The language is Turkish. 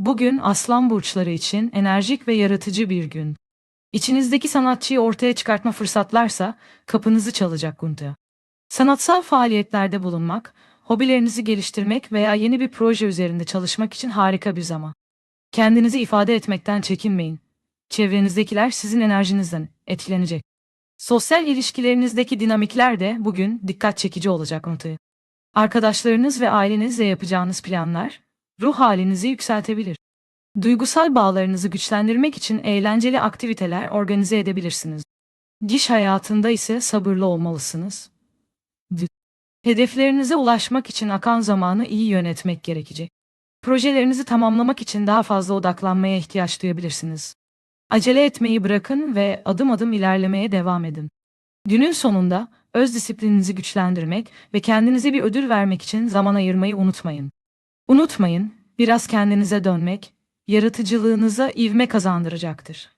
Bugün aslan burçları için enerjik ve yaratıcı bir gün. İçinizdeki sanatçıyı ortaya çıkartma fırsatlarsa kapınızı çalacak Gunta. Sanatsal faaliyetlerde bulunmak, hobilerinizi geliştirmek veya yeni bir proje üzerinde çalışmak için harika bir zaman. Kendinizi ifade etmekten çekinmeyin. Çevrenizdekiler sizin enerjinizden etkilenecek. Sosyal ilişkilerinizdeki dinamikler de bugün dikkat çekici olacak Gunta. Arkadaşlarınız ve ailenizle yapacağınız planlar ruh halinizi yükseltebilir. Duygusal bağlarınızı güçlendirmek için eğlenceli aktiviteler organize edebilirsiniz. Diş hayatında ise sabırlı olmalısınız. Hedeflerinize ulaşmak için akan zamanı iyi yönetmek gerekecek. Projelerinizi tamamlamak için daha fazla odaklanmaya ihtiyaç duyabilirsiniz. Acele etmeyi bırakın ve adım adım ilerlemeye devam edin. Günün sonunda öz disiplininizi güçlendirmek ve kendinize bir ödül vermek için zaman ayırmayı unutmayın. Unutmayın, biraz kendinize dönmek, yaratıcılığınıza ivme kazandıracaktır.